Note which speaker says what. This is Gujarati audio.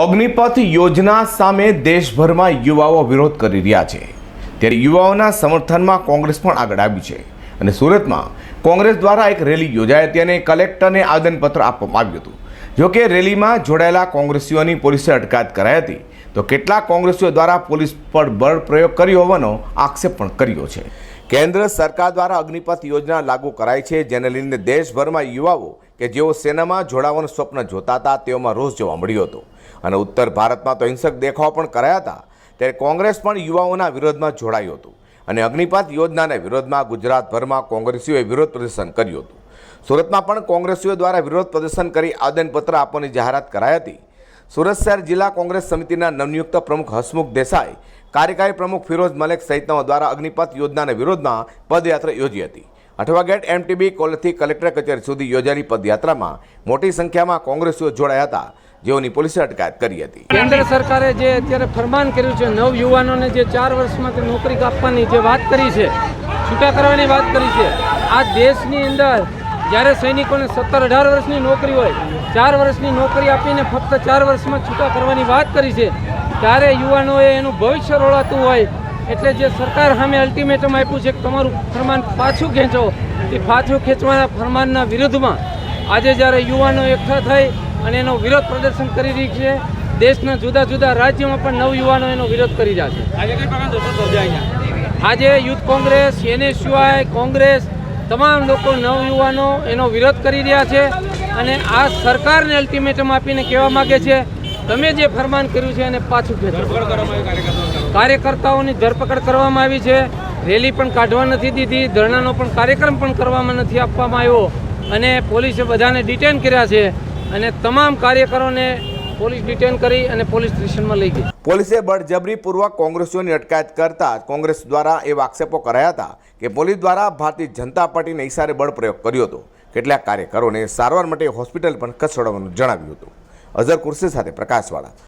Speaker 1: અગ્નિપથ યોજના સામે દેશભરમાં યુવાઓ વિરોધ કરી રહ્યા છે. ત્યારે યુવાઓના સમર્થનમાં કોંગ્રેસ પણ આગળ આવી છે. અને સુરતમાં કોંગ્રેસ દ્વારા એક રેલી યોજાઈ હતી અને કલેક્ટરને આવેદનપત્ર આપવામાં આવ્યું હતું. જોકે રેલીમાં જોડાયેલા કોંગ્રેસીઓની પોલીસે અટકાયત કરાઈ હતી. તો કેટલાક કોંગ્રેસીઓ દ્વારા પોલીસ પર બળ પ્રયોગ કર્યો હોવાનો આક્ષેપ પણ કર્યો છે. કેન્દ્ર સરકાર દ્વારા અગ્નિપથ યોજના લાગુ કરાઈ છે, જેને લઈને દેશભરમાં યુવાઓ કે જેઓ સેનામાં જોડાવાનું સ્વપ્ન જોતા હતા, તેઓમાં રોષ જોવા મળ્યો હતો. અને ઉત્તર ભારતમાં તો હિંસક દેખાવ પણ કરાયા હતા, ત્યારે કોંગ્રેસ પણ યુવાઓના વિરોધમાં જોડાયું હતું. અને અગ્નિપથ યોજનાના વિરોધમાં ગુજરાતભરમાં કોંગ્રેસીઓએ વિરોધ પ્રદર્શન કર્યું હતું. સુરતમાં પણ કોંગ્રેસીઓ દ્વારા વિરોધ પ્રદર્શન કરી આવેદનપત્ર આપવાની જાહેરાત કરાઈ હતી. સુરત શહેર જિલ્લા કોંગ્રેસ સમિતિના નવનિયુક્ત પ્રમુખ હસમુખ દેસાઈ, કાર્યકારી પ્રમુખ ફિરોઝ મલેક સહિતનાઓ દ્વારા અગ્નિપથ યોજનાના વિરોધમાં પદયાત્રા યોજી હતી. અઠવા ગેટ એમટીબી કોલેજથી કલેક્ટર કચેરી સુધી યોજાયેલી પદયાત્રામાં મોટી સંખ્યામાં કોંગ્રેસીઓ જોડાયા હતા, જેઓની પોલીસે અટકાયત કરી હતી.
Speaker 2: કેન્દ્ર સરકારે જે અત્યારે ફરમાન કર્યું છે, નવ યુવાનોને જે ચાર વર્ષમાં નોકરી આપવાની જે વાત કરી છે, છૂટા કરવાની વાત કરી છે, આ દેશની અંદર જ્યારે સૈનિકોને સત્તર અઢાર વર્ષની નોકરી હોય ચાર વર્ષની નોકરી આપીને ફક્ત ચાર વર્ષમાં છૂટા કરવાની વાત કરી છે ત્યારે યુવાનોએ એનું ભવિષ્ય રોળાતું હોય એટલે જે સરકાર સામે અલ્ટિમેટમ આપ્યું છે કે તમારું ફરમાન પાછું ખેંચો એ પાછું ખેંચવાના ફરમાનના વિરુદ્ધમાં આજે જ્યારે યુવાનો એકઠા થઈ અને એનો વિરોધ પ્રદર્શન કરી રહી છે દેશના જુદા જુદા રાજ્યોમાં પણ નવ યુવાનો એનો વિરોધ કરી રહ્યા છે.
Speaker 3: આજે
Speaker 2: યુથ કોંગ્રેસ એનએસયુઆઈ કોંગ્રેસ તમામ લોકો નવયુવાનો એનો વિરોધ કરી રહ્યા છે અને આ સરકારને અલ્ટિમેટમ આપીને કહેવા માગે છે, તમે જે ફરમાન કર્યું છે એને પાછું ખેંચો. કાર્યકર્તાઓની ધરપકડ કરવામાં આવી છે, રેલી પણ કાઢવા નથી દીધી, ધરણાનો પણ કાર્યક્રમ પણ કરવામાં નથી આપવામાં આવ્યો અને પોલીસે બધાને ડિટેન કર્યા છે અને તમામ કાર્યકરોને પોલીસ ડિટેન કરી અને પોલીસ સ્ટેશનમાં લઈ ગઈ.
Speaker 1: પોલીસે બળજબરીપૂર્વક કોંગ્રેસીઓની અટકાયત કરતા કોંગ્રેસ દ્વારા એવા આક્ષેપો કરાયા હતા કે પોલીસ દ્વારા ભારતીય જનતા પાર્ટીને ઇશારે બળ પ્રયોગ કર્યો હતો. કેટલાક કાર્યકરોને સારવાર માટે હોસ્પિટલ પણ ખસેડવાનું જણાવ્યું હતું. અઝર કુર્સી સાથે પ્રકાશવાળા